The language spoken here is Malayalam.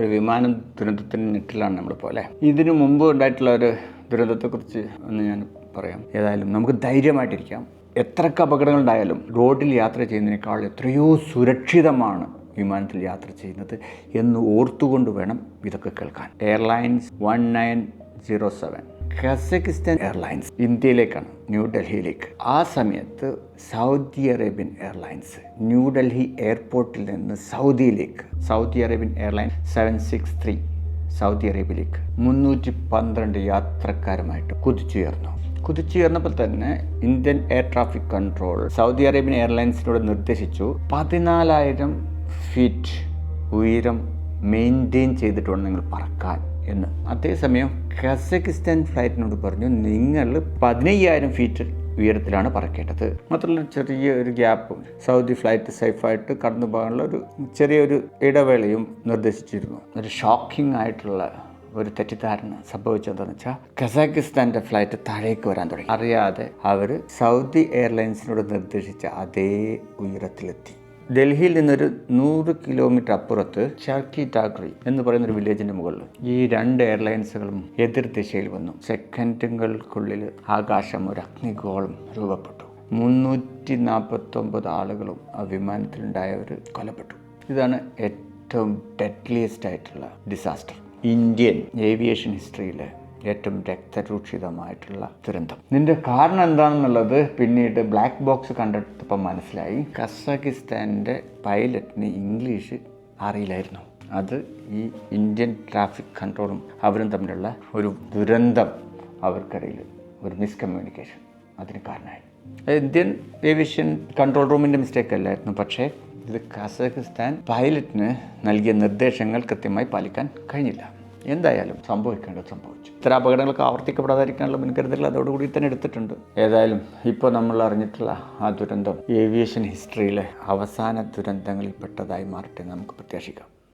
ഒരു വിമാന ദുരന്തത്തിന് നെറ്റിലാണ് നമ്മളിപ്പോൾ അല്ലേ? ഇതിനു മുമ്പ് ഉണ്ടായിട്ടുള്ള ഒരു ദുരന്തത്തെക്കുറിച്ച് ഒന്ന് ഞാൻ പറയാം. ഏതായാലും നമുക്ക് ധൈര്യമായിട്ടിരിക്കാം. എത്രയൊക്കെ അപകടങ്ങൾ ഉണ്ടായാലും റോഡിൽ യാത്ര ചെയ്യുന്നതിനേക്കാൾ എത്രയോ സുരക്ഷിതമാണ് വിമാനത്തിൽ യാത്ര ചെയ്യുന്നത് എന്ന് ഓർത്തുകൊണ്ട് വേണം ഇതൊക്കെ കേൾക്കാൻ. Airlines one nine zero seven. Kazakhstan airlines ഇന്ത്യയിലേക്കാണ് ന്യൂഡൽഹിയിലേക്ക് ആ സമയത്ത് സൗദി അറേബ്യൻ എയർലൈൻസ് ന്യൂഡൽഹി എയർപോർട്ടിൽ നിന്ന് സൗദിയിലേക്ക് Saudi Arabian airline seven six three Saudi അറേബ്യയിലേക്ക് മുന്നൂറ്റി പന്ത്രണ്ട് യാത്രക്കാരുമായിട്ട് കുതിച്ചുയർന്നു. കുതിച്ചുയർന്നപ്പോൾ തന്നെ Indian air traffic control Saudi Arabian എയർലൈൻസിനോട് നിർദ്ദേശിച്ചു പതിനാലായിരം ഫീറ്റ് ഉയരം മെയിന്റെയിൻ ചെയ്തിട്ട് വേണം നിങ്ങൾ പറക്കാൻ എന്ന്. അതേസമയം കസക്കിസ്ഥാൻ ഫ്ലൈറ്റിനോട് പറഞ്ഞു നിങ്ങൾ പതിനയ്യായിരം ഫീറ്റ് ഉയരത്തിലാണ് പറക്കേണ്ടത്. മാത്രമല്ല ചെറിയ ഒരു ഗ്യാപ്പും സൗദി ഫ്ലൈറ്റ് സേഫായിട്ട് കടന്നു പോകാനുള്ള ഒരു ചെറിയൊരു ഇടവേളയും നിർദ്ദേശിച്ചിരുന്നു. ഒരു ഷോക്കിംഗ് ആയിട്ടുള്ള ഒരു തെറ്റിദ്ധാരണ സംഭവിച്ചതെന്ന് വെച്ചാൽ കസാക്കിസ്ഥാന്റെ ഫ്ലൈറ്റ് താഴേക്ക് വരാൻ തുടങ്ങി. അറിയാതെ അവർ സൗദി എയർലൈൻസിനോട് നിർദ്ദേശിച്ച അതേ ഉയരത്തിലെത്തി. ഡൽഹിയിൽ നിന്നൊരു നൂറ് കിലോമീറ്റർ അപ്പുറത്ത് ചർക്കി ടാക്രി എന്ന് പറയുന്ന ഒരു വില്ലേജിന്റെ മുകളിൽ ഈ രണ്ട് എയർലൈൻസുകളും എതിർ ദിശയിൽ വന്നു. സെക്കൻഡുകൾക്കുള്ളിൽ ആകാശം ഒരു അഗ്നിഗോളം രൂപപ്പെട്ടു. മുന്നൂറ്റി നാൽപ്പത്തൊമ്പത് ആളുകളും ആ വിമാനത്തിലുണ്ടായവർ കൊലപ്പെട്ടു. ഇതാണ് ഏറ്റവും ഡെഡ്ലിയസ്റ്റ് ആയിട്ടുള്ള ഡിസാസ്റ്റർ ഇന്ത്യൻ ഏവിയേഷൻ ഹിസ്റ്ററിയിലെ ഏറ്റവും രക്തരൂക്ഷിതമായിട്ടുള്ള ദുരന്തം. നിന്റെ കാരണം എന്താണെന്നുള്ളത് പിന്നീട് ബ്ലാക്ക് ബോക്സ് കണ്ടെടുത്തപ്പോൾ മനസ്സിലായി കസാക്കിസ്ഥാന്റെ പൈലറ്റിന് ഇംഗ്ലീഷ് അറിയില്ലായിരുന്നു. അത് ഈ ഇന്ത്യൻ ട്രാഫിക് കൺട്രോളും അവരും തമ്മിലുള്ള ഒരു ദുരന്തം അവർക്കിടയിൽ ഒരു മിസ്കമ്മ്യൂണിക്കേഷൻ അതിന് കാരണമായി. ഇന്ത്യൻ ഏവിയേഷൻ കൺട്രോൾ റൂമിന്റെ മിസ്റ്റേക്ക് അല്ലായിരുന്നു. പക്ഷേ ഇത് കസാഖിസ്ഥാൻ പൈലറ്റിന് നൽകിയ നിർദ്ദേശങ്ങൾ കൃത്യമായി പാലിക്കാൻ കഴിഞ്ഞില്ല. എന്തായാലും സംഭവിക്കേണ്ടത് സംഭവിച്ചു. ഇത്ര അപകടങ്ങളൊക്കെ ആവർത്തിക്കപ്പെടാതിരിക്കാനുള്ള മുൻകരുതൽ അതോടുകൂടി തന്നെ എടുത്തിട്ടുണ്ട്. ഏതായാലും ഇപ്പോൾ നമ്മൾ അറിഞ്ഞിട്ടുള്ള ആ ദുരന്തം ഏവിയേഷൻ ഹിസ്റ്ററിയിലെ അവസാന ദുരന്തങ്ങളിൽപ്പെട്ടതായി മാറട്ടെ എന്ന് നമുക്ക് പ്രത്യാശിക്കാം.